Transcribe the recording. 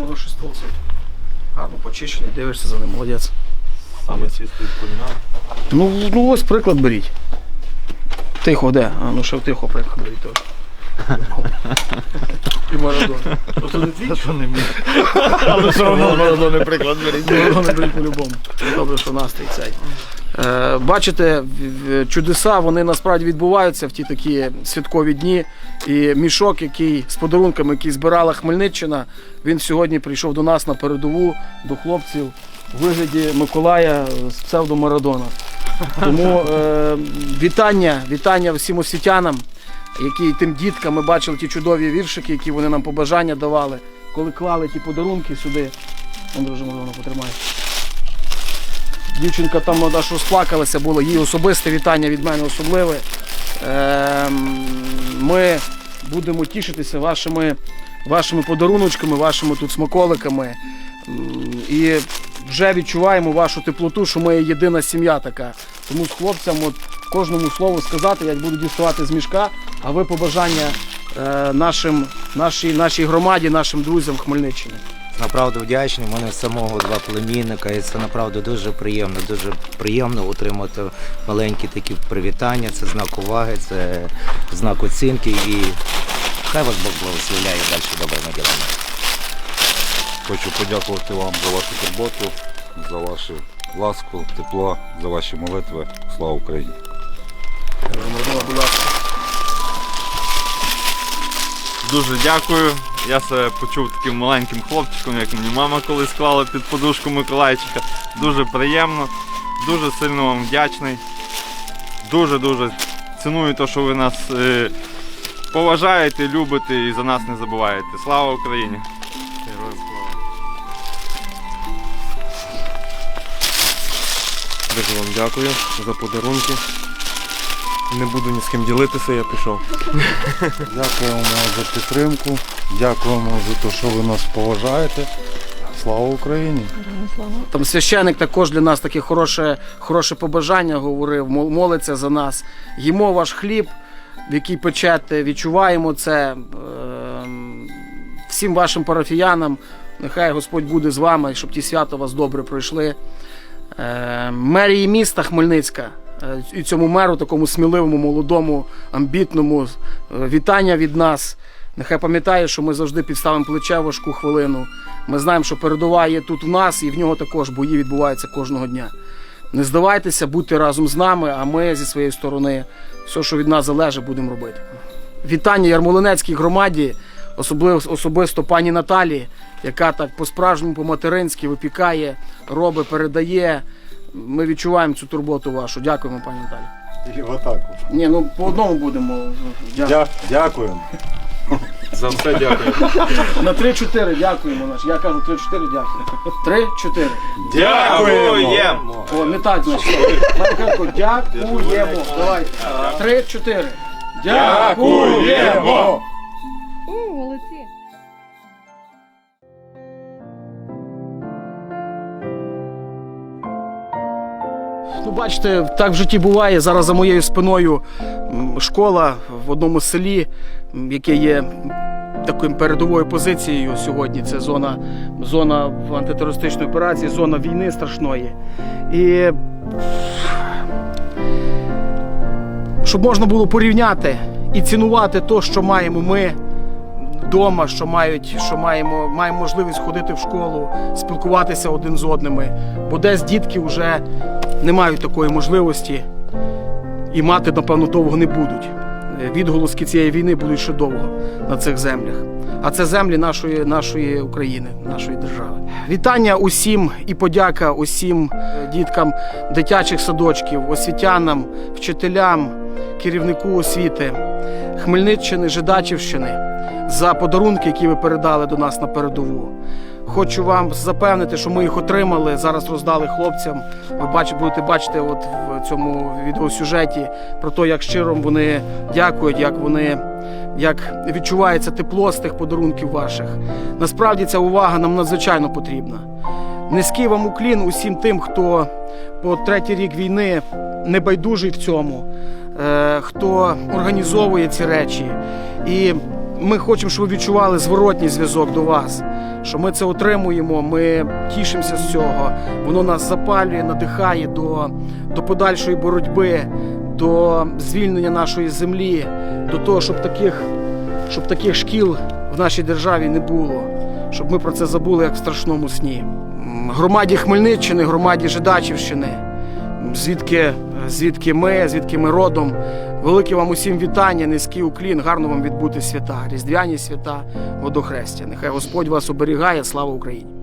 Хороший ствол цей. Гарно почищений, дивишся за ним, молодець. Саме чистий кульмян. Ну, ну ось приклад беріть. Тихо, де? А, ну ще в тихо приклад беріть теж. І Марадона. Ото не твій? Що не мій. Але все одно Марадони приклад беріть. Марадона беріть по-любому. Добре, що настрій цей. Е, бачите, чудеса вони насправді відбуваються в ті такі святкові дні. І мішок, який з подарунками, який збирала Хмельниччина, він сьогодні прийшов до нас на передову, до хлопців у вигляді Миколая з псевдо Марадона. Тому е, вітання, вітання всім освітянам, які тим діткам ми бачили ті чудові віршики, які вони нам побажання давали, коли клали ті подарунки сюди. Он дуже потримає. Дівчинка там аж розплакалася, було їй особисте вітання від мене особливе. Ем, ми будемо тішитися вашими, вашими подаруночками, вашими тут смаколиками. І вже відчуваємо вашу теплоту, що ми єдина сім'я така. Тому з хлопцям от кожному слову сказати, я буду діставати з мішка, а ви побажання е, нашим, нашій, нашій громаді, нашим друзям Хмельниччини. Направду вдячний. У мене самого два племінника, і це направду дуже приємно. Дуже приємно отримати маленькі такі привітання. Це знак уваги, це знак оцінки і хай вас Бог благословляє далі добрими ділами. Хочу подякувати вам за вашу турботу, за вашу ласку, тепло, за ваші молитви. Слава Україні! Дуже дякую. Я себе почув таким маленьким хлопчиком, як мені мама колись склала під подушку Миколайчика. Дуже приємно, дуже сильно вам вдячний. Дуже-дуже ціную те, що ви нас е, поважаєте, любите і за нас не забуваєте. Слава Україні! Дуже вам дякую за подарунки. Не буду ні з ким ділитися, я пішов. Дякуємо за підтримку, дякуємо за те, що ви нас поважаєте. Слава Україні! Там священик також для нас таке хороше, хороше побажання говорив, мол- молиться за нас. Їмо ваш хліб, в який печете, відчуваємо це. Ем, Всім вашим парафіянам, нехай Господь буде з вами, щоб ті свята у вас добре пройшли. Е, Мерії міста Хмельницька. Е, І цьому меру, такому сміливому, молодому, амбітному, е, вітання від нас. Нехай пам'ятає, що ми завжди підставимо плече в важку хвилину. Ми знаємо, що передова є тут у нас, і в нього також бої відбуваються кожного дня. Не здавайтеся, будьте разом з нами, а ми зі своєї сторони все, що від нас залежить, будемо робити. Вітання Ярмолинецькій громаді, особливо особисто пані Наталі, яка так по-справжньому, по-материнськи випікає, робить, передає. Ми відчуваємо цю турботу вашу. Дякуємо, пані Наталі. І в атаку. Ні, ну по одному будемо. Дякую. Дя- Дякуємо. За все дякую. На 3-4 дякуємо. Наш. Я кажу 3-4 дякую. 3-4. Дякуємо! О, не так, значить. Маркенко, дякуємо. Давай. Три-чотири. Дякуємо. Ну, бачите, так в житті буває. Зараз за моєю спиною школа в одному селі, яке є такою передовою позицією сьогодні. Це зона, зона антитерористичної операції, зона війни страшної. І щоб можна було порівняти і цінувати те, що маємо ми вдома, що мають, що маємо, маємо можливість ходити в школу, спілкуватися один з одними. Бо десь дітки вже не мають такої можливості і мати, напевно, довго не будуть. Е, Відголоски цієї війни будуть ще довго на цих землях. А це землі нашої, нашої України, нашої держави. Вітання усім і подяка усім е, діткам дитячих садочків, освітянам, вчителям, керівнику освіти, Хмельниччини, Жидачівщини за подарунки, які ви передали до нас на передову. Хочу вам запевнити, що ми їх отримали. Зараз роздали хлопцям. Ви бачите, будете бачити от в цьому відеосюжеті про те, як щиро вони дякують, як вони як відчувається тепло з тих подарунків ваших. Насправді ця увага нам надзвичайно потрібна. Низький вам уклін усім тим, хто по третій рік війни небайдужий в цьому, е, хто організовує ці речі. І ми хочемо, щоб ви відчували зворотній зв'язок до вас, що ми це отримуємо. Ми тішимося з цього. Воно нас запалює, надихає до, до подальшої боротьби, до звільнення нашої землі, до того, щоб таких, щоб таких шкіл в нашій державі не було, щоб ми про це забули як в страшному сні. Громаді Хмельниччини, громаді Жидачівщини, звідки, звідки ми, звідки ми родом. Велике вам усім вітання, низький уклін, гарно вам відбути свята, різдвяні свята, водохрестя. Нехай Господь вас оберігає, слава Україні!